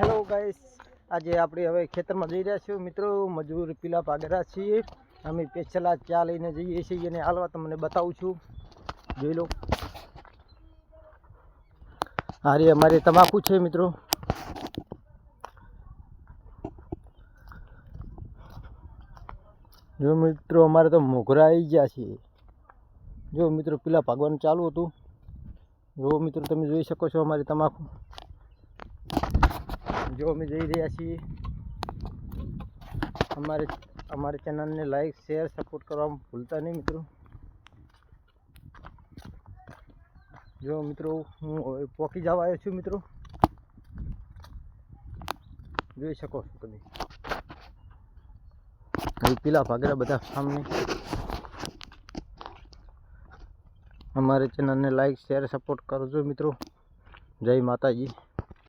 Hello guys આજે આપણે હવે ખેતરમાં જઈ રહ્યા છીએ. મિત્રો, મજૂર પીલા પાગરા છીએ. અમે પેછલા ચા લઈને જઈએ છીએ અને હાલવા તમને બતાવું છું. જોઈ લો. આ અમારે તમાકુ છે, મિત્રો. જો મિત્રો, અમારે તો મોઘરા આવી ગયા છે. જો મિત્રો, પીલા ભાગવાનું ચાલુ હતું. જો મિત્રો, તમે જોઈ શકો છો અમારી તમાકુ. જો અમે જઈ રહ્યા છીએ અમારે અમારી ચેનલને લાઈક શેર સપોર્ટ કરવામાં ભૂલતા નહીં મિત્રો જો મિત્રો હું હવે પોકી જવા આવ્યો છું મિત્રો જોઈ શકો છો તમે અહીં પેલા ભાગેલા બધા સામે અમારી ચેનલને લાઈક શેર સપોર્ટ કરજો મિત્રો જય માતાજી